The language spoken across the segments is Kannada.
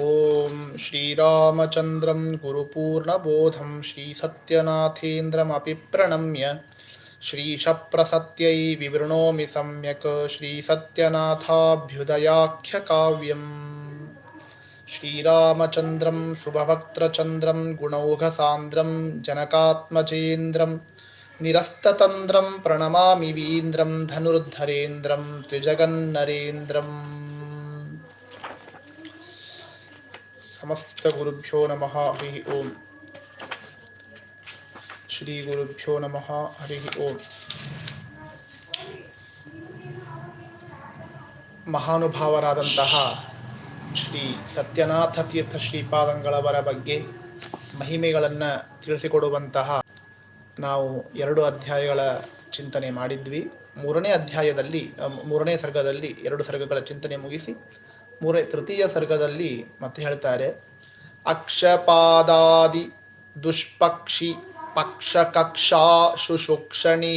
ॐ श्रीरामचन्द्रं गुरुपूर्णबोधं श्रीसत्यनाथेन्द्रमपि प्रणम्य श्रीशप्रसत्यै विवृणोमि सम्यक् श्रीसत्यनाथाभ्युदयाख्यकाव्यम् श्रीरामचन्द्रं शुभवक्त्रचन्द्रं गुणौघसान्द्रं जनकात्मजेन्द्रं निरस्ततन्द्रं प्रणमामि वीन्द्रं धनुर्धरेन्द्रं त्रिजगन्नरेन्द्रम् ಸಮಸ್ತಗುರುಭ್ಯೋ ನಮಃ, ಹರಿ ಓಂ. ಶ್ರೀ ಗುರುಭ್ಯೋ ನಮಃ, ಹರಿ ಓಂ. ಮಹಾನುಭಾವರಾದಂತಹ ಶ್ರೀ ಸತ್ಯನಾಥ ತೀರ್ಥ ಶ್ರೀಪಾದಂಗಳವರ ಬಗ್ಗೆ ಮಹಿಮೆಗಳನ್ನು ತಿಳಿಸಿಕೊಡುವಂತಹ ನಾವು ಎರಡು ಅಧ್ಯಾಯಗಳ ಚಿಂತನೆ ಮಾಡಿದ್ವಿ. ಮೂರನೇ ಅಧ್ಯಾಯದಲ್ಲಿ, ಮೂರನೇ ಸರ್ಗದಲ್ಲಿ ಎರಡು ಸರ್ಗಗಳ ಚಿಂತನೆ ಮುಗಿಸಿ ಮೂರನೇ ತೃತೀಯ ಸರ್ಗದಲ್ಲಿ ಮತ್ತೆ ಹೇಳ್ತಾರೆ, ಅಕ್ಷಪಾದಾದಿ ದುಷ್ಪಕ್ಷಿ ಪಕ್ಷ ಕಕ್ಷಾ ಶುಶುಕ್ಷಣಿ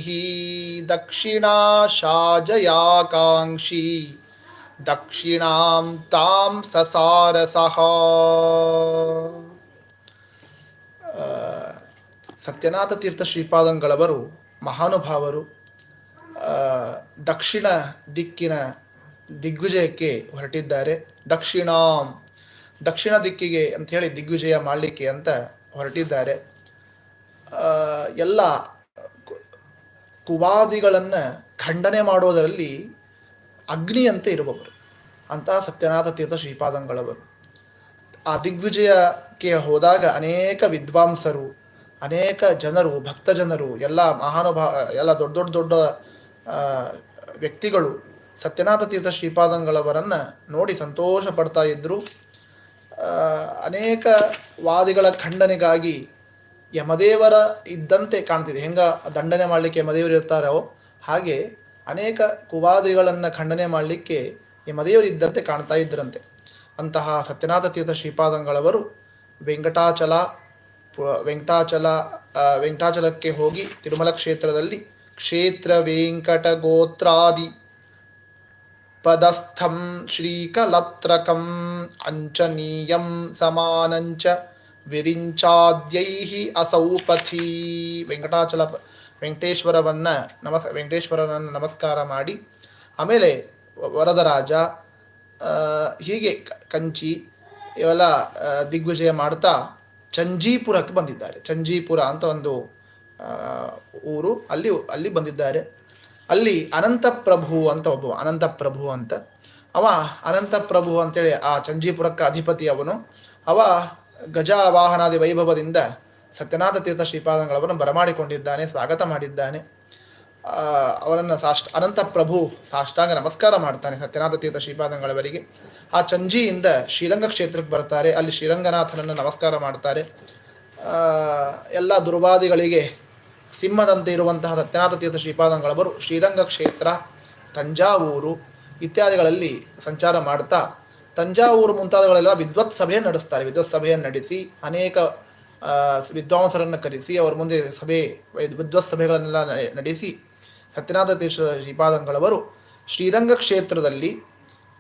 ದಕ್ಷಿಣಾ ಶಾಜಯಾಕಾಂಕ್ಷಿ ದಕ್ಷಿಣಾಂ ತಾಂ ಸಸಾರ ಸಹ ಸತ್ಯನಾಥ ತೀರ್ಥ ಶ್ರೀಪಾದಂಗಳವರು ಮಹಾನುಭಾವರು ದಕ್ಷಿಣ ದಿಕ್ಕಿನ ದಿಗ್ವಿಜಯಕ್ಕೆ ಹೊರಟಿದ್ದಾರೆ. ದಕ್ಷಿಣಾಂ, ದಕ್ಷಿಣ ದಿಕ್ಕಿಗೆ ಅಂತ ಹೇಳಿ ದಿಗ್ವಿಜಯ ಮಾಡಲಿಕ್ಕೆ ಅಂತ ಹೊರಟಿದ್ದಾರೆ. ಎಲ್ಲ ಕುವಾದಿಗಳನ್ನು ಖಂಡನೆ ಮಾಡೋದರಲ್ಲಿ ಅಗ್ನಿಯಂತೆ ಇರುವವರು. ಅಂತಹ ಸತ್ಯನಾಥ ತೀರ್ಥ ಶ್ರೀಪಾದಂಗಳವರು. ಆ ದಿಗ್ವಿಜಯಕ್ಕೆ ಹೋದಾಗ ಅನೇಕ ವಿದ್ವಾಂಸರು, ಅನೇಕ ಜನರು ಭಕ್ತ ಜನರು ಎಲ್ಲ ಮಹಾನುಭಾವ ಎಲ್ಲ ದೊಡ್ಡ ದೊಡ್ಡ ದೊಡ್ಡ ವ್ಯಕ್ತಿಗಳು ಸತ್ಯನಾಥ ತೀರ್ಥ ಶ್ರೀಪಾದಂಗಳವರನ್ನು ನೋಡಿ ಸಂತೋಷ ಪಡ್ತಾ ಇದ್ದರು ಅನೇಕ ವಾದಿಗಳ ಖಂಡನೆಗಾಗಿ ಯಮದೇವರ ಇದ್ದಂತೆ ಕಾಣ್ತಿದೆ. ಹೆಂಗ ದಂಡನೆ ಮಾಡಲಿಕ್ಕೆ ಯಮದೇವರು ಇರ್ತಾರೋ ಹಾಗೆ ಅನೇಕ ಕುವಾದಿಗಳನ್ನು ಖಂಡನೆ ಮಾಡಲಿಕ್ಕೆ ಯಮದೇವರು ಇದ್ದಂತೆ ಕಾಣ್ತಾ ಇದ್ದರಂತೆ ಅಂತಹ ಸತ್ಯನಾಥ ತೀರ್ಥ ಶ್ರೀಪಾದಂಗಳವರು ವೆಂಕಟಾಚಲ ವೆಂಕಟಾಚಲ ವೆಂಕಟಾಚಲಕ್ಕೆ ಹೋಗಿ ತಿರುಮಲ ಕ್ಷೇತ್ರದಲ್ಲಿ ಕ್ಷೇತ್ರ ವೆಂಕಟ ಗೋತ್ರಾದಿ ಪದಸ್ಥಂ ಶ್ರೀಕಲತ್ರಕಂ ಅಂಚನೀಯಂ ಸಮಾನಂಚ ವಿರಿಂಚಾದ್ಯೈಹಿ ಅಸೌಪಥಿ ವೆಂಕಟಾಚಲ ವೆಂಕಟೇಶ್ವರವನ್ನ ನಮಸ್ ವೆಂಕಟೇಶ್ವರನನ್ನು ನಮಸ್ಕಾರ ಮಾಡಿ. ಆಮೇಲೆ ವರದರಾಜ ಹೀಗೆ ಕಂಚಿ ಇವೆಲ್ಲ ದಿಗ್ವಿಜಯ ಮಾಡ್ತಾ ಚಂಜೀಪುರಕ್ಕೆ ಬಂದಿದ್ದಾರೆ. ಚಂಜೀಪುರ ಅಂತ ಒಂದು ಊರು ಅಲ್ಲಿ ಅಲ್ಲಿ ಬಂದಿದ್ದಾರೆ. ಅಲ್ಲಿ ಅನಂತ ಪ್ರಭು ಅಂತ ಒಬ್ಬ, ಅನಂತ ಪ್ರಭು ಅಂತ. ಅವ ಅನಂತ ಪ್ರಭು ಅಂತೇಳಿ ಆ ಚಂಜೀಪುರಕ್ಕೆ ಅಧಿಪತಿ ಅವನು. ಅವ ಗಜ ವಾಹನಾದಿ ವೈಭವದಿಂದ ಸತ್ಯನಾಥ ತೀರ್ಥ ಶ್ರೀಪಾದಂಗಳವರನ್ನು ಬರಮಾಡಿಕೊಂಡಿದ್ದಾನೆ, ಸ್ವಾಗತ ಮಾಡಿದ್ದಾನೆ. ಅವರನ್ನು ಸಾಷ್ಟ ಅನಂತಪ್ರಭು ಸಾಷ್ಟಾಂಗ ನಮಸ್ಕಾರ ಮಾಡ್ತಾನೆ ಸತ್ಯನಾಥ ತೀರ್ಥ ಶ್ರೀಪಾದಂಗಳವರಿಗೆ. ಆ ಚಂಜಿಯಿಂದ ಶ್ರೀರಂಗ ಕ್ಷೇತ್ರಕ್ಕೆ ಬರ್ತಾರೆ. ಅಲ್ಲಿ ಶ್ರೀರಂಗನಾಥನನ್ನು ನಮಸ್ಕಾರ ಮಾಡ್ತಾರೆ. ಎಲ್ಲ ದುರ್ವಾದಿಗಳಿಗೆ ಸಿಂಹದಂತೆ ಇರುವಂತಹ ಸತ್ಯನಾಥ ತೀರ್ಥ ಶ್ರೀಪಾದಂಗಳವರು ಶ್ರೀರಂಗ ಕ್ಷೇತ್ರ, ತಂಜಾವೂರು ಇತ್ಯಾದಿಗಳಲ್ಲಿ ಸಂಚಾರ ಮಾಡ್ತಾ ತಂಜಾವೂರು ಮುಂತಾದಗಳೆಲ್ಲ ವಿದ್ವತ್ ಸಭೆ ನಡೆಸ್ತಾರೆ. ವಿದ್ವತ್ ಸಭೆಯನ್ನು ನಡೆಸಿ ಅನೇಕ ವಿದ್ವಾಂಸರನ್ನು ಕರೆಸಿ ಅವರ ಮುಂದೆ ಸಭೆ, ವಿದ್ವತ್ ಸಭೆಗಳನ್ನೆಲ್ಲ ನಡೆಸಿ ಸತ್ಯನಾಥ ತೀರ್ಥ ಶ್ರೀಪಾದಂಗಳವರು ಶ್ರೀರಂಗ ಕ್ಷೇತ್ರದಲ್ಲಿ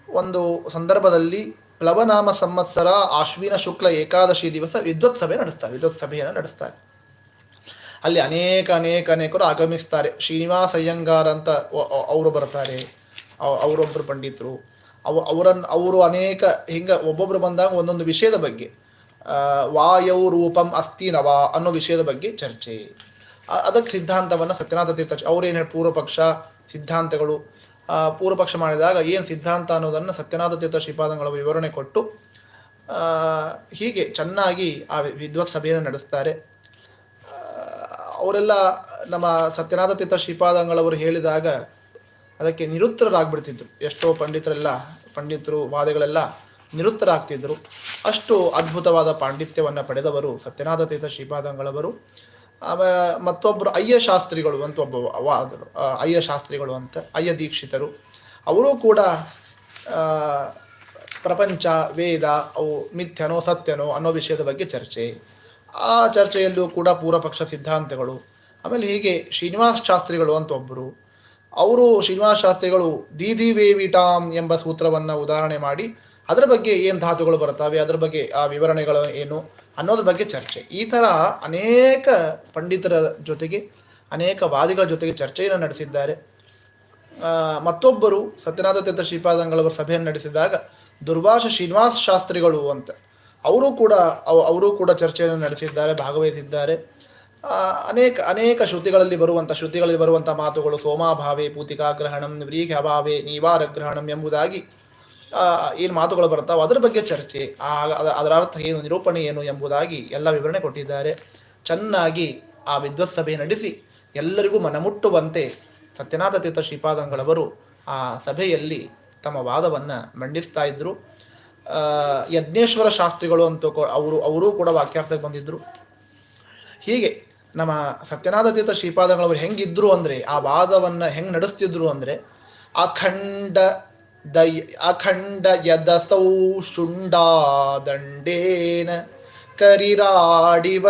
ಒಂದು ಸಂದರ್ಭದಲ್ಲಿ ಪ್ಲವನಾಮ ಸಂವತ್ಸರ ಆಶ್ವಿನ ಶುಕ್ಲ ಏಕಾದಶಿ ದಿವಸ ವಿದ್ವತ್ ಸಭೆ ನಡೆಸ್ತಾರೆ. ವಿದ್ವತ್ ಸಭೆಯನ್ನು ನಡೆಸ್ತಾರೆ. ಅಲ್ಲಿ ಅನೇಕ ಅನೇಕ ಅನೇಕರು ಆಗಮಿಸ್ತಾರೆ. ಶ್ರೀನಿವಾಸ ಅಯ್ಯಂಗಾರ್ ಅಂತ ಅವರು ಬರ್ತಾರೆ. ಅವ್- ಅವರೊಬ್ಬರು ಪಂಡಿತರು. ಅವ ಅವರನ್ನು ಅವರು ಅನೇಕ ಹಿಂಗೆ ಒಬ್ಬೊಬ್ಬರು ಬಂದಾಗ ಒಂದೊಂದು ವಿಷಯದ ಬಗ್ಗೆ. ವಾಯೌ ರೂಪಂ ಅಸ್ತಿ ನವಾ ಅನ್ನೋ ವಿಷಯದ ಬಗ್ಗೆ ಚರ್ಚೆ. ಅದಕ್ಕೆ ಸಿದ್ಧಾಂತವನ್ನು ಸತ್ಯನಾಥ ತೀರ್ಥ ಅವ್ರೇನು ಪೂರ್ವ ಪಕ್ಷ ಸಿದ್ಧಾಂತಗಳು. ಪೂರ್ವ ಪಕ್ಷ ಮಾಡಿದಾಗ ಏನು ಸಿದ್ಧಾಂತ ಅನ್ನೋದನ್ನು ಸತ್ಯನಾಥ ತೀರ್ಥ ಶ್ರೀಪಾದಂಗಳ ವಿವರಣೆ ಕೊಟ್ಟು ಹೀಗೆ ಚೆನ್ನಾಗಿ ಆ ವಿದ್ವತ್ ಸಭೆಯನ್ನು ನಡೆಸ್ತಾರೆ. ಅವರೆಲ್ಲ, ನಮ್ಮ ಸತ್ಯನಾಥ ತೀರ್ಥ ಶ್ರೀಪಾದಂಗಳವರು ಹೇಳಿದಾಗ ಅದಕ್ಕೆ ನಿರುತ್ತರಾಗ್ಬಿಡ್ತಿದ್ರು. ಎಷ್ಟೋ ಪಂಡಿತರೆಲ್ಲ, ಪಂಡಿತರು, ವಾದಿಗಳೆಲ್ಲ ನಿರುತ್ತರಾಗ್ತಿದ್ರು. ಅಷ್ಟು ಅದ್ಭುತವಾದ ಪಾಂಡಿತ್ಯವನ್ನು ಪಡೆದವರು ಸತ್ಯನಾಥ ತೀರ್ಥ ಶ್ರೀಪಾದಂಗಳವರು. ಮತ್ತೊಬ್ಬರು ಅಯ್ಯ ಶಾಸ್ತ್ರಿಗಳು ಅಂತ ಒಬ್ಬ ವಾದರು ಅಯ್ಯ ಶಾಸ್ತ್ರಿಗಳು ಅಂತ, ಅಯ್ಯ ದೀಕ್ಷಿತರು. ಅವರೂ ಕೂಡ ಪ್ರಪಂಚ, ವೇದ ಅವು ಮಿಥ್ಯನೋ ಸತ್ಯನೋ ಅನ್ನೋ ವಿಷಯದ ಬಗ್ಗೆ ಚರ್ಚೆ. ಆ ಚರ್ಚೆಯಲ್ಲೂ ಕೂಡ ಪೂರ್ವಪಕ್ಷ ಸಿದ್ಧಾಂತಗಳು, ಆಮೇಲೆ ಹೀಗೆ ಶ್ರೀನಿವಾಸ್ ಶಾಸ್ತ್ರಿಗಳು ಅಂತ ಒಬ್ಬರು ಅವರು ಶ್ರೀನಿವಾಸ ಶಾಸ್ತ್ರಿಗಳು ದೀದಿ ವೇವಿಟಾಮ್ ಎಂಬ ಸೂತ್ರವನ್ನು ಉದಾಹರಣೆ ಮಾಡಿ, ಅದರ ಬಗ್ಗೆ ಏನು ಧಾತುಗಳು ಬರ್ತವೆ ಅದರ ಬಗ್ಗೆ ಆ ವಿವರಣೆಗಳು ಏನು ಅನ್ನೋದ್ರ ಬಗ್ಗೆ ಚರ್ಚೆ. ಈ ಥರ ಅನೇಕ ಪಂಡಿತರ ಜೊತೆಗೆ, ಅನೇಕ ವಾದಿಗಳ ಜೊತೆಗೆ ಚರ್ಚೆಯನ್ನು ನಡೆಸಿದ್ದಾರೆ. ಮತ್ತೊಬ್ಬರು ಸತ್ಯನಾಥ ತೀರ್ಥ ಶ್ರೀಪಾದಂಗಳವರ ಸಭೆಯನ್ನು ನಡೆಸಿದಾಗ, ದುರ್ವಾಸ ಶ್ರೀನಿವಾಸ ಶಾಸ್ತ್ರಿಗಳು ಅಂತ. ಅವರು ಕೂಡ ಅವ- ಅವರು ಕೂಡ ಚರ್ಚೆಯನ್ನು ನಡೆಸಿದ್ದಾರೆ, ಭಾಗವಹಿಸಿದ್ದಾರೆ. ಅನೇಕ ಅನೇಕ ಶ್ರುತಿಗಳಲ್ಲಿ ಬರುವಂಥ ಶ್ರುತಿಗಳಲ್ಲಿ ಬರುವಂಥ ಮಾತುಗಳು ಸೋಮಾಭಾವೆ, ಪೂತಿಕಾಗ್ರಹಣಂ ವ್ರೀಹಿ ಅಭಾವೆ ನೀವಾರಗ್ರಹಣಂ ಎಂಬುದಾಗಿ ಏನು ಮಾತುಗಳು ಬರ್ತಾವೆ. ಅದರ ಬಗ್ಗೆ ಚರ್ಚೆ ಅದರ ಅರ್ಥ ಏನು, ನಿರೂಪಣೆ ಏನು ಎಂಬುದಾಗಿ ಎಲ್ಲ ವಿವರಣೆ ಕೊಟ್ಟಿದ್ದಾರೆ. ಚೆನ್ನಾಗಿ ಆ ವಿದ್ವತ್ ಸಭೆ ನಡೆಸಿ, ಎಲ್ಲರಿಗೂ ಮನಮುಟ್ಟುವಂತೆ ಸತ್ಯನಾಥ ತೀರ್ಥ ಶ್ರೀಪಾದಂಗಳವರು ಆ ಸಭೆಯಲ್ಲಿ ತಮ್ಮ ವಾದವನ್ನು ಮಂಡಿಸ್ತಾ ಇದ್ದರು ಯಜ್ಞೇಶ್ವರ ಶಾಸ್ತ್ರಿಗಳು ಅಂತ ಅವರು, ಅವರೂ ಕೂಡ ವಾಕ್ಯಾರ್ಥಕ್ಕೆ ಬಂದಿದ್ದರು ಹೀಗೆ ನಮ್ಮ ಸತ್ಯನಾಥ ತೀರ್ಥ ಶ್ರೀಪಾದಗಳವರು ಹೆಂಗಿದ್ರು ಅಂದರೆ, ಆ ವಾದವನ್ನು ಹೆಂಗೆ ನಡೆಸ್ತಿದ್ರು ಅಂದರೆ, ಅಖಂಡ ದಯ ಅಖಂಡ ಯದಸೌ ಶುಂಡಾದಂಡೇನ ಕರಿರಾಡಿವ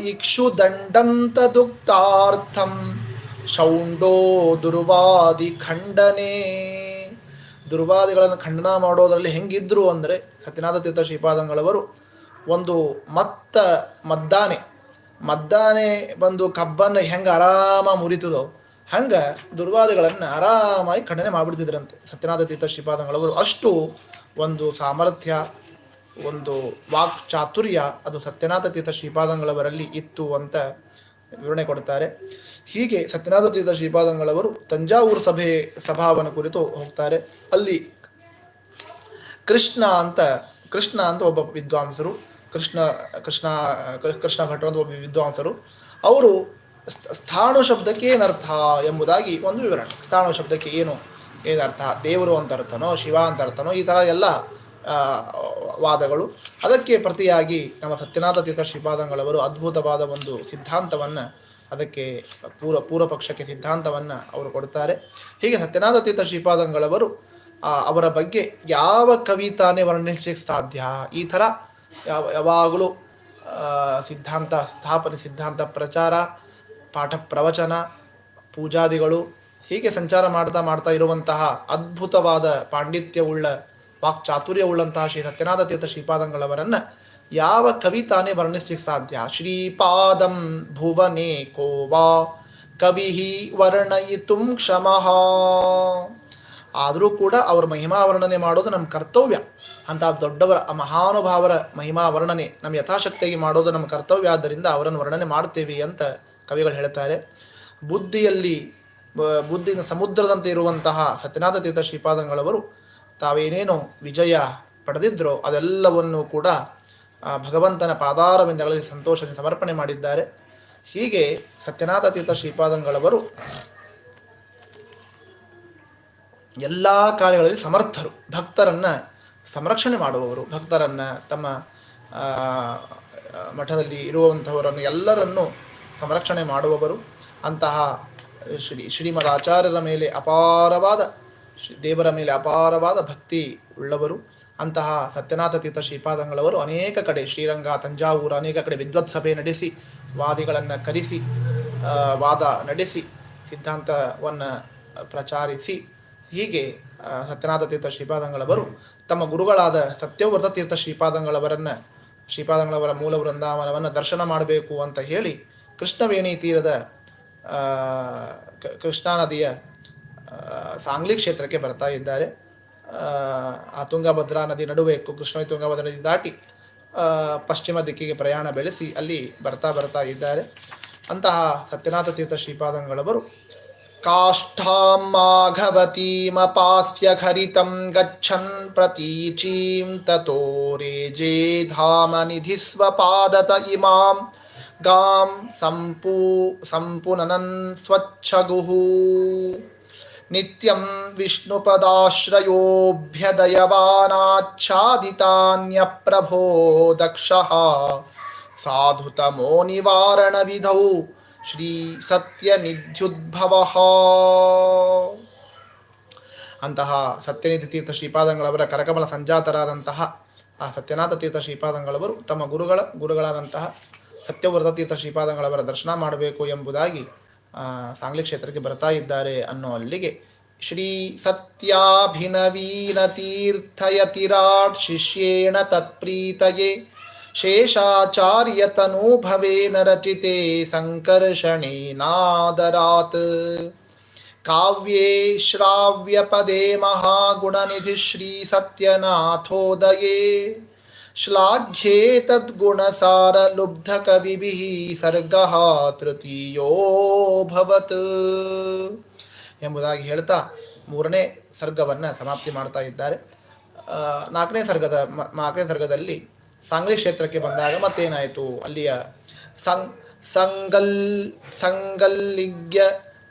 ಇಕ್ಷು ದಂಡಂತ ದುಕ್ತಾರ್ಥಂ ಶೌಂಡೋ ದುರ್ವಾದಿ ಖಂಡನೆ. ದುರ್ವಾದಿಗಳನ್ನು ಖಂಡನ ಮಾಡೋದರಲ್ಲಿ ಹೆಂಗಿದ್ರು ಅಂದರೆ ಸತ್ಯನಾಥ ತೀರ್ಥ ಶ್ರೀಪಾದಂಗಳವರು ಒಂದು ಮತ್ತ ಮದ್ದಾನೆ. ಮದ್ದಾನೆ ಬಂದು ಕಬ್ಬನ್ನು ಹೆಂಗೆ ಆರಾಮ ಮುರಿತದೋ ಹಂಗೆ ದುರ್ವಾದಿಗಳನ್ನು ಆರಾಮಾಗಿ ಖಂಡನೆ ಮಾಡಿಬಿಡ್ತಿದ್ರಂತೆ ಸತ್ಯನಾಥ ತೀರ್ಥ ಶ್ರೀಪಾದಂಗಳವರು. ಅಷ್ಟು ಒಂದು ಸಾಮರ್ಥ್ಯ, ಒಂದು ವಾಕ್ ಚಾತುರ್ಯ ಅದು ಸತ್ಯನಾಥ ತೀರ್ಥ ಶ್ರೀಪಾದಂಗಳವರಲ್ಲಿ ಇತ್ತು ಅಂತ ವಿವರಣೆ ಕೊಡ್ತಾರೆ ಹೀಗೆ ಸತ್ಯನಾಥ ತೀರ್ಥ ಶ್ರೀಪಾದಂಗಳವರು ತಂಜಾವೂರು ಸಭೆ, ಸಭಾವನ ಕುರಿತು ಹೋಗ್ತಾರೆ. ಅಲ್ಲಿ ಕೃಷ್ಣ ಅಂತ ಕೃಷ್ಣ ಅಂತ ಒಬ್ಬ ವಿದ್ವಾಂಸರು, ಕೃಷ್ಣ ಕೃಷ್ಣ ಕೃಷ್ಣ ಭಟ್ರು ಅಂತ ಒಬ್ಬ ವಿದ್ವಾಂಸರು. ಅವರು ಸ್ಥ- ಸ್ಥಾಣು ಶಬ್ದಕ್ಕೆ ಏನರ್ಥ ಎಂಬುದಾಗಿ ಒಂದು ವಿವರಣೆ. ಸ್ಥಾಣು ಶಬ್ದಕ್ಕೆ ಏನು, ಏನರ್ಥ? ದೇವರು ಅಂತ ಅರ್ಥನೋ, ಶಿವ ಅಂತ ಅರ್ಥನೋ, ಈ ಥರ ಎಲ್ಲ ವಾದಗಳು. ಅದಕ್ಕೆ ಪ್ರತಿಯಾಗಿ ನಮ್ಮ ಸತ್ಯನಾಥ ತೀರ್ಥ ಶ್ರೀಪಾದಂಗಳವರು ಅದ್ಭುತವಾದ ಒಂದು ಸಿದ್ಧಾಂತವನ್ನು ಅದಕ್ಕೆ ಪೂರ ಪೂರ್ವ ಪಕ್ಷಕ್ಕೆ ಸಿದ್ಧಾಂತವನ್ನು ಅವರು ಕೊಡ್ತಾರೆ. ಹೀಗೆ ಸತ್ಯನಾಥ ತೀರ್ಥ ಶ್ರೀಪಾದಂಗಳವರು ಅವರ ಬಗ್ಗೆ ಯಾವ ಕವಿತಾನೇ ವರ್ಣಿಸಲಿಕ್ಕೆ ಸಾಧ್ಯ? ಈ ಥರ ಯಾವ, ಯಾವಾಗಲೂ ಸಿದ್ಧಾಂತ ಸ್ಥಾಪನೆ, ಸಿದ್ಧಾಂತ ಪ್ರಚಾರ, ಪಾಠ ಪ್ರವಚನ, ಪೂಜಾದಿಗಳು ಹೀಗೆ ಸಂಚಾರ ಮಾಡ್ತಾ ಮಾಡ್ತಾ ಇರುವಂತಹ ಅದ್ಭುತವಾದ ಪಾಂಡಿತ್ಯವುಳ್ಳ ವಾಕ್ಚಾತುರ್ಯವುಳ್ಳಂತಹ ಶ್ರೀ ಸತ್ಯನಾಥ ತೀರ್ಥ ಶ್ರೀಪಾದಂಗಳವರನ್ನು ಯಾವ ಕವಿತಾನೇ ವರ್ಣಿಸಲಿಕ್ಕೆ ಸಾಧ್ಯ? ಶ್ರೀಪಾದಂ ಭುವನೆ ಕೋವಾ ಕವಿ ವರ್ಣಯಿತುಂ ಕ್ಷಮಃ. ಆದರೂ ಕೂಡ ಅವರ ಮಹಿಮಾ ವರ್ಣನೆ ಮಾಡೋದು ನಮ್ಮ ಕರ್ತವ್ಯ. ಅಂತ ದೊಡ್ಡವರ ಮಹಾನುಭಾವರ ಮಹಿಮಾ ವರ್ಣನೆ ನಮ್ಮ ಯಥಾಶಕ್ತಿಯಾಗಿ ಮಾಡೋದು ನಮ್ಮ ಕರ್ತವ್ಯ. ಆದ್ದರಿಂದ ಅವರನ್ನು ವರ್ಣನೆ ಮಾಡ್ತೇವೆ ಅಂತ ಕವಿಗಳು ಹೇಳ್ತಾರೆ. ಬುದ್ಧಿಯಲ್ಲಿ ಬುದ್ಧಿನ ಸಮುದ್ರದಂತೆ ಇರುವಂತಹ ಸತ್ಯನಾಥ ತೀರ್ಥ ಶ್ರೀಪಾದಂಗಳವರು ತಾವೇನೇನೋ ವಿಜಯ ಪಡೆದಿದ್ರೋ ಅದೆಲ್ಲವನ್ನೂ ಕೂಡ ಭಗವಂತನ ಪಾದಾರವಿಂದಗಳಲ್ಲಿ ಸಂತೋಷದಿಂದ ಸಮರ್ಪಣೆ ಮಾಡಿದ್ದಾರೆ. ಹೀಗೆ ಸತ್ಯನಾಥ ತೀರ್ಥ ಶ್ರೀಪಾದಂಗಳವರು ಎಲ್ಲ ಕಾರ್ಯಗಳಲ್ಲಿ ಸಮರ್ಥರು. ಭಕ್ತರನ್ನು ಸಂರಕ್ಷಣೆ ಮಾಡುವವರು. ಭಕ್ತರನ್ನು ತಮ್ಮ ಮಠದಲ್ಲಿ ಇರುವಂಥವರನ್ನು ಎಲ್ಲರನ್ನೂ ಸಂರಕ್ಷಣೆ ಮಾಡುವವರು. ಅಂತಹ ಶ್ರೀ ಶ್ರೀಮದ್ ಆಚಾರ್ಯರ ಮೇಲೆ ಅಪಾರವಾದ ಶ್ರೀ ದೇವರ ಮೇಲೆ ಅಪಾರವಾದ ಭಕ್ತಿ ಉಳ್ಳವರು, ಅಂತಹ ಸತ್ಯನಾಥ ತೀರ್ಥ ಶ್ರೀಪಾದಂಗಳವರು ಅನೇಕ ಕಡೆ ಶ್ರೀರಂಗ, ತಂಜಾವೂರು ಅನೇಕ ಕಡೆ ವಿದ್ವತ್ ಸಭೆ ನಡೆಸಿ, ವಾದಿಗಳನ್ನು ಕರೆಸಿ ವಾದ ನಡೆಸಿ, ಸಿದ್ಧಾಂತವನ್ನು ಪ್ರಚಾರಿಸಿ, ಹೀಗೆ ಸತ್ಯನಾಥ ತೀರ್ಥ ಶ್ರೀಪಾದಂಗಳವರು ತಮ್ಮ ಗುರುಗಳಾದ ಸತ್ಯವ್ರತ ತೀರ್ಥ ಶ್ರೀಪಾದಂಗಳವರನ್ನು, ಶ್ರೀಪಾದಂಗಳವರ ಮೂಲ ವೃಂದಾವನವನ್ನು ದರ್ಶನ ಮಾಡಬೇಕು ಅಂತ ಹೇಳಿ ಕೃಷ್ಣವೇಣಿ ತೀರದ ಕೃಷ್ಣಾ ನದಿಯ ಸಾಂಗ್ಲಿ ಕ್ಷೇತ್ರಕ್ಕೆ ಬರ್ತಾ ಇದ್ದಾರೆ. ಆ, ತುಂಗಭದ್ರಾ ನದಿ ನಡುವೆ ಕೃಷ್ಣ ತುಂಗಭದ್ರಾ ನದಿ ದಾಟಿ ಪಶ್ಚಿಮ ದಿಕ್ಕಿಗೆ ಪ್ರಯಾಣ ಬೆಳೆಸಿ ಅಲ್ಲಿ ಬರ್ತಾ ಬರ್ತಾ ಇದ್ದಾರೆ. ಅಂತಹ ಸತ್ಯನಾಥ ತೀರ್ಥ ಶ್ರೀಪಾದಂಗಳವರು ಕಾಷ್ಠಾಂ ಮಾಘವತೀಮಪಾಸ್ಯ ಖರಿತಂ ಗಚ್ಚನ್ ಪ್ರತೀಚೀಂ ತತೋ ಜೇ ಧಾಮ ನಿಧಿ ಸ್ವಪಾದತ ಇಮಾಂ ಗಾಂ ಸಂಪೂ ಸಂಪುನನನ್ ಸ್ವಚ್ಛಗುಃ ನಿತ್ಯಂ ವಿಷ್ಣುಪದಾಶ್ರಯೋಭ್ಯದಯವಾನಾಚ್ಛಾದಿತಾನ್ಯಪ್ರಭೋ ದಕ್ಷಃ ಸಾಧುತಮೋ ನಿವಾರಣ ವಿಧೌ ಶ್ರೀ ಸತ್ಯನಿಧ್ಯುದ್ಭವ ಅಂತಹ ಸತ್ಯನಿಧಿ ತೀರ್ಥ ಶ್ರೀಪಾದಂಗಳವರ ಕರಕಮಲ ಸಂಜಾತರಾದಂತಹ ಆ ಸತ್ಯನಾಥ ತೀರ್ಥ ಶ್ರೀಪಾದಂಗಳವರು ತಮ್ಮ ಗುರುಗಳ ಗುರುಗಳಾದಂತಹ ಸತ್ಯವ್ರತ ತೀರ್ಥ ಶ್ರೀಪಾದಂಗಳವರ ದರ್ಶನ ಮಾಡಬೇಕು ಎಂಬುದಾಗಿ ಸಾಂಗ್ಲಿ ಕ್ಷೇತ್ರಕ್ಕೆ ಬರ್ತಾ ಇದ್ದಾರೆ ಅನ್ನೋ ಅಲ್ಲಿಗೆ ಶ್ರೀ ಸತ್ಯಾಭಿನವೀನ ತೀರ್ಥಯತಿರಾಟ್ ಶಿಷ್ಯೇಣ ತತ್ಪ್ರೀತಯೇ ಶೇಷಾಚಾರ್ಯ ತನೂಭವೇನ ರಚಿತೆ ಸಂಕರ್ಷಣೇನಾದರಾತ್ ಕಾವ್ಯೇ ಶ್ರಾವ್ಯಪದೇ ಮಹಾಗುಣನಿಧಿ ಶ್ರೀ ಸತ್ಯನಾಥೋದಯೇ ಲುಬ್ಧ ಕವಿಭಿಃ ಸರ್ಗಃ ತೃತೀಯೋಭವತ್ ಎಂಬುದಾಗಿ ಹೇಳ್ತಾ ಮೂರನೇ ಸರ್ಗವನ್ನು ಸಮಾಪ್ತಿ ಮಾಡ್ತಾ ಇದ್ದಾರೆ. ನಾಲ್ಕನೇ ಸರ್ಗದ ನಾಲ್ಕನೇ ಸರ್ಗದಲ್ಲಿ ಸಾಂಗ್ಲಿ ಕ್ಷೇತ್ರಕ್ಕೆ ಬಂದಾಗ ಮತ್ತೇನಾಯಿತು? ಅಲ್ಲಿಯ ಸಂ, ಸಂಗಲ್, ಸಂಗಲ್ಲಿಗ್ಯ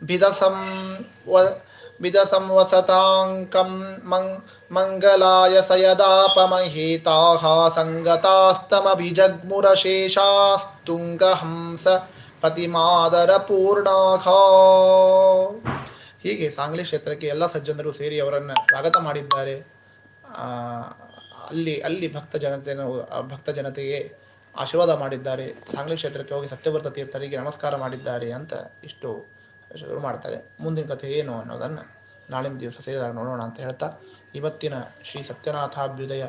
ಭಿದಸಂ ಬಿದಸಂವಸತಾಂಕಂ ಮಂಗ್ ಮಂಗಲಾಯ ಸಯದಾಪಮಹೇತಾಃ ಸಂಗತಾಸ್ತಮಭಿಜಗ್ಮುರಶೇಷಾಸ್ತುಂಗಹಂಸ ಪತಿಮಾದರ ಪೂರ್ಣಾಖಾ ಹೀಗೆ ಸಾಂಗ್ಲಿ ಕ್ಷೇತ್ರಕ್ಕೆ ಎಲ್ಲ ಸಜ್ಜನರು ಸೇರಿ ಅವರನ್ನು ಸ್ವಾಗತ ಮಾಡಿದ್ದಾರೆ. ಅಲ್ಲಿ ಅಲ್ಲಿ ಭಕ್ತ ಜನತೆಯನ್ನು, ಭಕ್ತ ಜನತೆಗೆ ಆಶೀರ್ವಾದ ಮಾಡಿದ್ದಾರೆ. ಸಾಂಗ್ಲಿ ಕ್ಷೇತ್ರಕ್ಕೆ ಹೋಗಿ ಸತ್ಯವ್ರತ ತೀರ್ಥರಿಗೆ ನಮಸ್ಕಾರ ಮಾಡಿದ್ದಾರೆ ಅಂತ ಇಷ್ಟು ಶುರು ಮಾಡ್ತಾರೆ ಮುಂದಿನ ಕಥೆ ಏನು ಅನ್ನೋದನ್ನು ನಾಳಿನ ದಿವಸ ಸೇರಿದಾಗ ನೋಡೋಣ ಅಂತ ಹೇಳ್ತಾ, ಇವತ್ತಿನ ಶ್ರೀ ಸತ್ಯನಾಥಾಭ್ಯುದಯ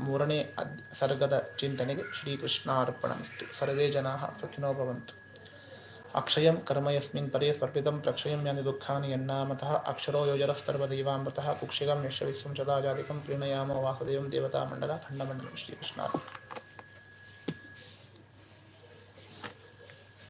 ಮೂರನೇ ಅದ್, ಸರ್ಗದ ಚಿಂತನೆಗೆ ಶ್ರೀಕೃಷ್ಣಾರ್ಪಣಮಿತ್ತು ಸರ್ವೇ ಜನಾ ಸುಖಿನೋ ಭವಂತು. ಅಕ್ಷಯಂ ಕರ್ಮ ಯಸ್ಮಿನ್ ಪರೇ ಸ್ಪರ್ಪಿತಂ ಪ್ರಕ್ಷಯಂ ಯಾನಿ ದುಃಖಾನಿ ಯನ್ನಾಮತಃ ಅಕ್ಷರೋ ಯೋಜರಸ್ತರ್ವದೈವಾಮೃತಃ ಕುಕ್ಷಿಗಂ ಯಶ ವಿಶ್ವಂ ಸದಾ ಜಾತಿಕಂ ಪ್ರೀಣಯಾಮ ವಾಸುದೇವಂ ದೇವತಾ ಮಂಡಲ ಖಂಡಮಂಡಲಂ ಶ್ರೀಕೃಷ್ಣ